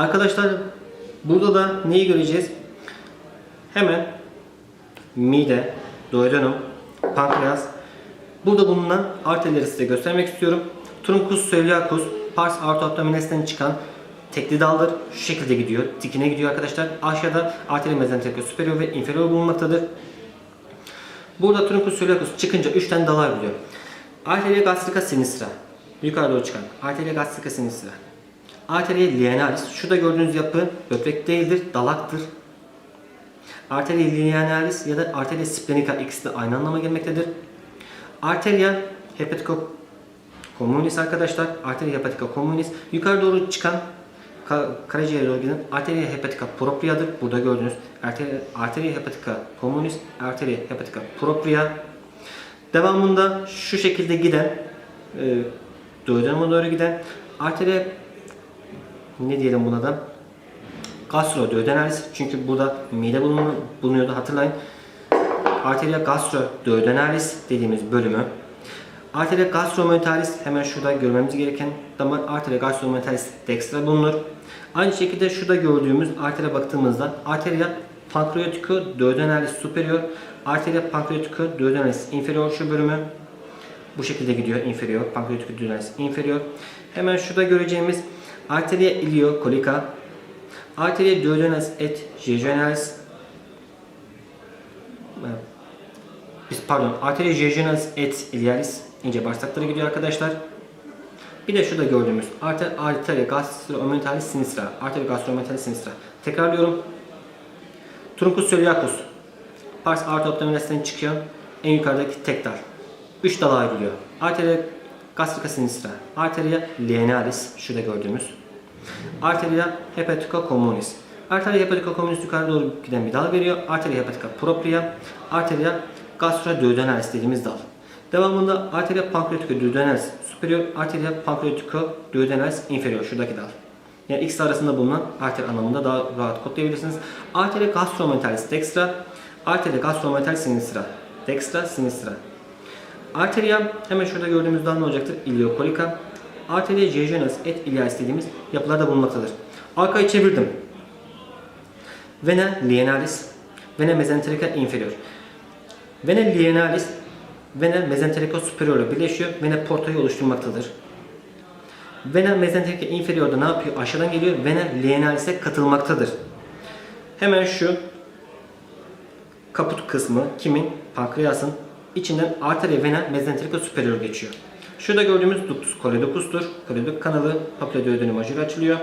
Arkadaşlar burada da neyi göreceğiz? Hemen mide, duodenum, pankreas. Burada bulunan arterleri size göstermek istiyorum. Truncus coeliacus, pars aorta abdominalis'ten çıkan tekli daldır. Şu şekilde gidiyor. Dikine gidiyor arkadaşlar. Aşağıda arteri mezenterica superior ve inferior bulunmaktadır. Burada truncus coeliacus çıkınca 3 tane dalar gidiyor. Arteria gastrica sinistra. Yukarı doğru çıkan. Arteria gastrica sinistra. Arteria linearis. Şurada gördüğünüz yapı böbrek değildir, dalaktır. Arteria linearis ya da arteria splenica ikisi de aynı anlama gelmektedir. Arteria hepatica communis arkadaşlar. Arteria hepatica communis yukarı doğru çıkan ka- karaciğer doğru giden arteria hepatica propria'dır. Burada gördüğünüz arteria, arteria hepatica communis, arteria hepatica propria. Devamında şu şekilde giden e, duodenuma doğru giden arteria ne diyelim buna da gastroduodenalis çünkü burada mide bulunu- bulunuyordu hatırlayın. Arteria gastroduodenalis dediğimiz bölümü. Arteria gastrometalis hemen şurada görmemiz gereken damar arteria gastrometalis dextra bulunur. Aynı şekilde şurada gördüğümüz arteria baktığımızda arteria pancreatico duodenalis superior, arteria pancreatico duodenalis inferior şu bölümü bu şekilde gidiyor inferior, pancreatico duodenalis inferior. Hemen şurada göreceğimiz arteria iliocolica, arteria duodenalis et biz pardon arteria jejunales et ilialis ince bağırsaklara gidiyor arkadaşlar. Bir de şurada gördüğümüz arter, arteria gastroomentalis sinistra, arteria gastroomentalis sinistra. Tekrarlıyorum. Truncus coeliacus. Pars abdominalis'ten çıkıyor. En yukarıdaki tek dal. 3 dala ayrılıyor. Arteria gastrica sinistra, arteria linearis şurada gördüğümüz. Arteria hepatica communis. Arteria hepatica communis yukarı doğru giden bir dal veriyor. Arteria hepatica propria, arteria gastroduodenalis dediğimiz dal. Devamında arteria pancreatica duodenalis superior, arteria pancreatica duodenalis inferior şuradaki dal. Yani ikisi arasında bulunan arter anlamında daha rahat kodlayabilirsiniz. Arteria gastromentalis dextra, arteria gastromentalis sinistra. Dextra, sinistra. Arteria hemen şurada gördüğümüz dal ne olacaktır? Iliocolica. Arteria jejunus et ilialis dediğimiz yapılarda bulunmaktadır. Arkayı çevirdim. Vena lienalis, vena mesenterica inferior. Vena lienalis, vena mesenterica superior ile birleşiyor. Vena portayı oluşturmaktadır. Vena mesenterica inferior'da ne yapıyor? Aşağıdan geliyor. Vena lienalis'e katılmaktadır. Hemen şu kaput kısmı kimin? Pankreasın içinden arteria vena mesenterica superior geçiyor. Şurada gördüğümüz ductus coledocus'tur. Coledoc kanalı papilla duodenum major açılıyor.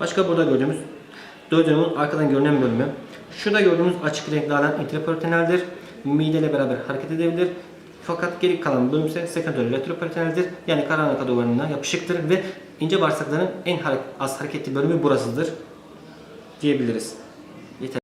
Başka burada gördüğümüz duodenumun arkadan görünen bölümü. Şurada gördüğümüz açık renkli alan intraperitonealdir. Mideyle beraber hareket edebilir. Fakat geri kalan bölüm ise sekondary retroperitonealdir. Yani karanlık duvarına yapışıktır ve ince bağırsakların en az hareketli bölümü burasıdır diyebiliriz.